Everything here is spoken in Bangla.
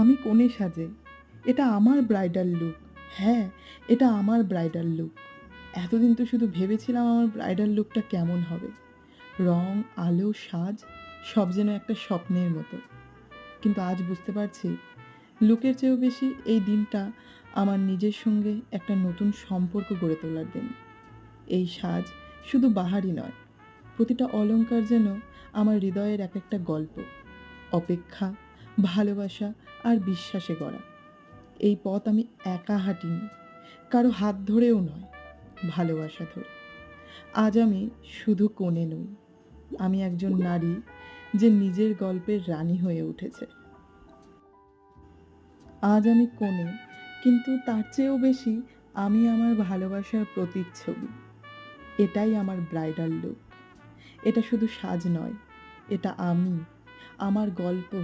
আমি কোণে সাজে। এটা আমার ব্রাইডাল লুক হ্যাঁ এটা আমার ব্রাইডাল লুক এতদিন তো শুধু ভেবেছিলাম আমার ব্রাইডাল লুকটা কেমন হবে। রং, আলো, সাজ, সব যেন একটা স্বপ্নের মতো। কিন্তু আজ বুঝতে পারছি, লুকের চেয়েও বেশি এই দিনটা আমার নিজের সঙ্গে একটা নতুন সম্পর্ক গড়ে তোলার দিন। এই সাজ শুধু বাহারি নয়, প্রতিটা অলংকার যেন আমার হৃদয়ের এক একটা গল্প, অপেক্ষা ভালোবাসা আর বিশ্বাসে গড়া। এই পথ আমি একা হাঁটিনি, কারও হাত ধরেও নয়, ভালোবাসা ধরে। আজ আমি শুধু কোণে নই, আমি একজন নারী যে নিজের গল্পের রানী হয়ে উঠেছে। আজ আমি কোণে, কিন্তু তার চেয়েও বেশি আমি আমার ভালোবাসার প্রতিচ্ছবি। এটাই আমার ব্রাইডাল লুক। এটা শুধু সাজ নয়, এটা আমি, আমার গল্প।